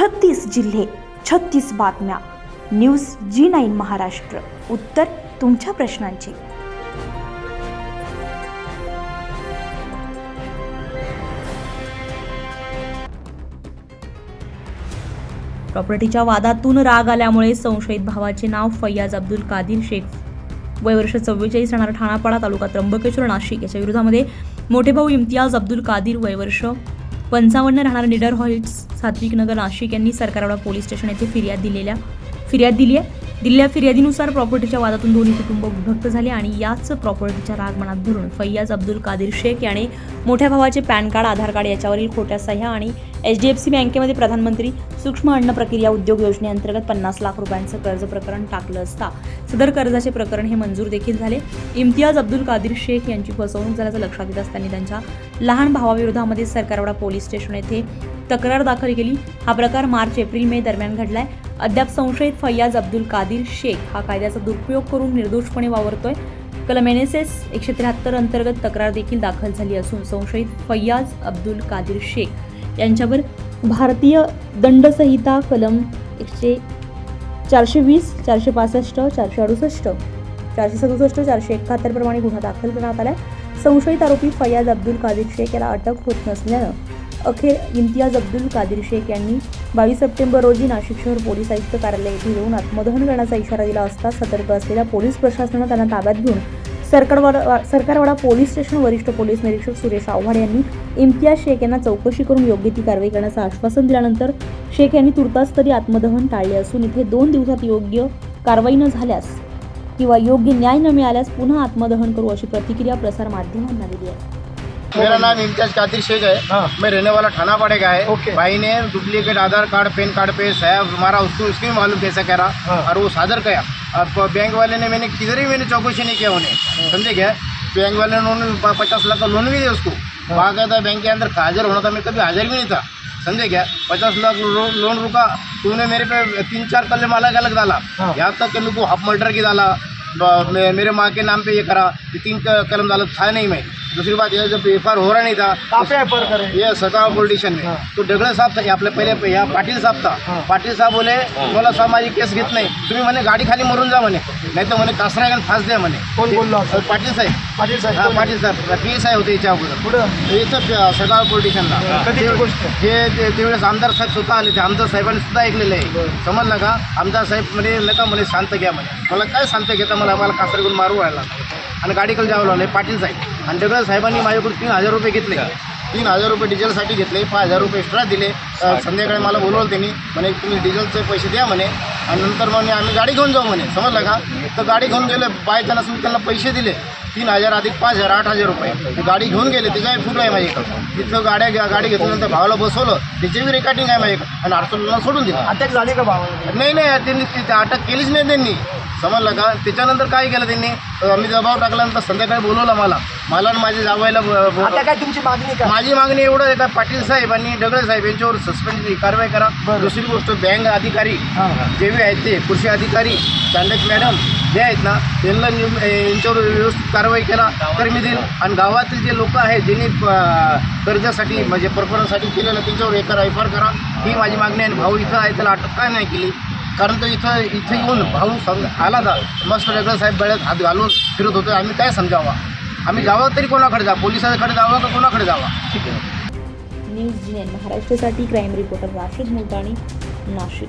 छत्तीस जिल्हे छत्तीस बातम्या. News G nine Maharashtra. उत्तर तुमच्या प्रश्नांची. प्रॉपर्टीच्या वादातून राग आल्यामुळे संशयित भावाचे नाव फैयाज अब्दुल कादिर शेख. वय वर्ष चव्वेचाळीस राहणार ठाणापाडा तालुका त्र्यंबकेश्वर नाशिक. याच्या विरोधामध्ये मोठे भाऊ इम्तियाज अब्दुल कादिर वय वर्ष पंचावन्न राहणार निडर हॉइट्स सात्विक नगर नाशिक यांनी सरकारवाडा पोलीस स्टेशन येथे फिर्याद दिलेल्या फिर्याद दिली आहे. दिलेल्या फिर्यादीनुसार प्रॉपर्टीच्या वादातून दोन्ही कुटुंब विभक्त झाले आणि याच प्रॉपर्टीच्या राग मनात धरून फैयाज अब्दुल कादिर शेख याने मोठ्या भावाचे पॅन कार्ड आधार कार्ड याच्यावरील खोट्या सह्या आणि एच डी एफ सी बँकेमध्ये प्रधानमंत्री सूक्ष्म अन्न प्रक्रिया उद्योग योजनेअंतर्गत पन्नास लाख रुपयांचं कर्ज प्रकरण टाकलं असता. सदर कर्जाचे प्रकरण हे मंजूर देखील झाले. इम्तियाज अब्दुल कादिर शेख यांची फसवणूक झाल्याचं लक्षात येत असताना त्यांच्या लहान भावाविरोधामध्ये सरकारवाडा पोलीस स्टेशन येथे तक्रार दाखल केली. हा प्रकार मार्च एप्रिल मे दरम्यान घडलाय. अद्याप संशयित फैयाज अब्दुल कादिर शेख हा कायद्याचा दुरुपयोग करून निर्दोषपणे वावरतोय. कलम एन एस एस एकशे त्र्याहत्तर अंतर्गत तक्रार देखील दाखल झाली असून संशयित फैयाज अब्दुल कादिर शेख यांच्यावर भारतीय दंडसंहिता कलम एकशे चारशे वीस चारशे पासष्ट चारशे अडुसष्ट चारशे सदुसष्ट चारशे एकाहत्तर प्रमाणे गुन्हा दाखल करण्यात आलाय. संशयित आरोपी फैयाज अब्दुल कादिर शेख याला अटक होत नसल्यानं अखेर इम्तियाज अब्दुल कादिर शेख यांनी बावीस सप्टेंबर रोजी नाशिक शहर पोलीस आयुक्त कार्यालय येथे येऊन आत्मदहन करण्याचा इशारा दिला असता सतर्क असलेल्या पोलीस प्रशासनानं त्यांना ताब्यात घेऊन सरकारवाडा सरकारवाडा पोलीस स्टेशन वरिष्ठ पोलीस निरीक्षक सुरेश आव्हाड यांनी इम्तियाज शेख यांना चौकशी करून योग्य ती कारवाई करण्याचं आश्वासन दिल्यानंतर शेख यांनी तुर्तास तरी आत्मदहन टाळले असून इथे दोन दिवसात योग्य कारवाई न झाल्यास किंवा योग्य न्याय न मिळाल्यास पुन्हा आत्मदहन करू अशी प्रतिक्रिया प्रसारमाध्यमांना दिली आहे. मेरा नाम इम्तियाज़ कादिर शेख है। हाँ। मैं रहने वाला थाना पड़े का है। ओके। भाई ने duplicate Aadhaar card PAN card पे सया हमारा उसको उसको भी मालूम कैसे करा हाँ। और वो सादर किया। अब बैंक वाले ने मैंने किधर ही मैंने चौकसी नहीं किया उन्हें। समझे क्या? बैंक वाले ने उन्होंने पचास लाख का लोन भी दिया उसको। बाकायदा बैंक के अंदर हाजिर होना था मैं कभी हाजिर भी नहीं था। समझे क्या? पचास लाख लोन रुका तूने मेरे पे तीन चार कलम अलग अलग डाला। हाँ। यहाँ तक कि मेरे को हाफ़ मर्डर की डाला। मेरे माँ के नाम पे ये करा ये तीन कलम डाला था नहीं मैं। दूसरी बात जब एफ हो रहा नहीं था कहाँ पे एफआर करें। ये सकाळ पोलिटिशियन हाँ. तो ढगळे साहेब था आपल्या पहिले या पाटील साहेब था। हाँ. पाटील साहेब बोले मला साहेब माझी केस घेत नाही. तुम्ही म्हणे गाडी खाली मरून जा म्हणे. नाही तर म्हणे कासरा घालून फास द्या म्हणे. कोण बोललो? पाटील साहेब. पाटील हा साहेब पाटील साहेब. पी एस आय होते याच्या अगोदर. पुढं इथं सकाळ पोलिटिशियनला कधीची गोष्ट? आहे? हे ते- त्यावेळेस आमदार साहेब स्वतः आले ते आमदार साहेबांनी सुद्धा ऐकलेलं आहे. समजलं का? आमदार साहेब म्हणे नका म्हणे शांत घ्या म्हणे. मला काय शांत घेता? मला मला कासरा घेऊन मारू व्हायला आणि गाडीकडे जावं लागलं. पाटील साहेब. आणि दगड साहेबांनी माझ्याकडून तीन हजार रुपये घेतले. तीन हजार रुपये डिझेलसाठी घेतले पाच हजार रुपये एक्स्ट्रा दिले. संध्याकाळी मला बोलवलं त्यांनी म्हणे तुम्ही डिझेलचे पैसे द्या म्हणे. आणि नंतर म्हणे आम्ही गाडी घेऊन जाऊ म्हणे. समजलं का? तर गाडी घेऊन गेले बाय चान्स मी त्यांना पैसे दिले. तीन हजार अधिक पाच हजार आठ हजार रुपये. गाडी घेऊन गेले त्याचा फोटो आहे माझ्याकडे. तिथं गाड्या गाडी घेतल्यानंतर भावाला बसवलं. त्याची बी रेकॉर्डिंग आहे माझ्याकडे. आणि अडचणला सोडून दिलं. अटक झाली का भावा नाही नाही त्यांनी तिथे अटक केलीच नाही त्यांनी. समजलं का? त्याच्यानंतर काय केलं त्यांनी? मी दबाव टाकल्यानंतर संध्याकाळी बोलवलं मला. मला आणि माझ्या जावायला आता काय तुमची मागणी काय माझी मागणी एवढं आहे का? पाटील साहेब आणि ढगळे साहेब यांच्यावर सस्पेंडची कारवाई करा. दुसरी गोष्ट बँक अधिकारी जे बी आहेत ते कृषी अधिकारी चांडक मॅडम जे आहेत ना त्यांना यांच्यावर व्यवस्थित कारवाई केला तर मी देईन. आणि गावातील जे लोक आहेत ज्यांनी कर्जासाठी म्हणजे परपरासाठी केलेलं त्यांच्यावर एका एफ आर करा. ही माझी मागणी आहे आणि भाऊ इथं आहे त्याला अटक काय नाही केली? कारण तर इथं इथे येऊन भाऊ सम आला ना मस्त वेगळं साहेब बळ्यात हात घालून फिरत होतो. आम्ही काय समजावा? आम्ही गावात तरी कोणाकडे जा पोलिसांकडे जावं का कोणाकडे जावा? ठीक आहे न्यूज जी महाराष्ट्रासाठी क्राईम रिपोर्टर राशीद मुलतानी नाशिक.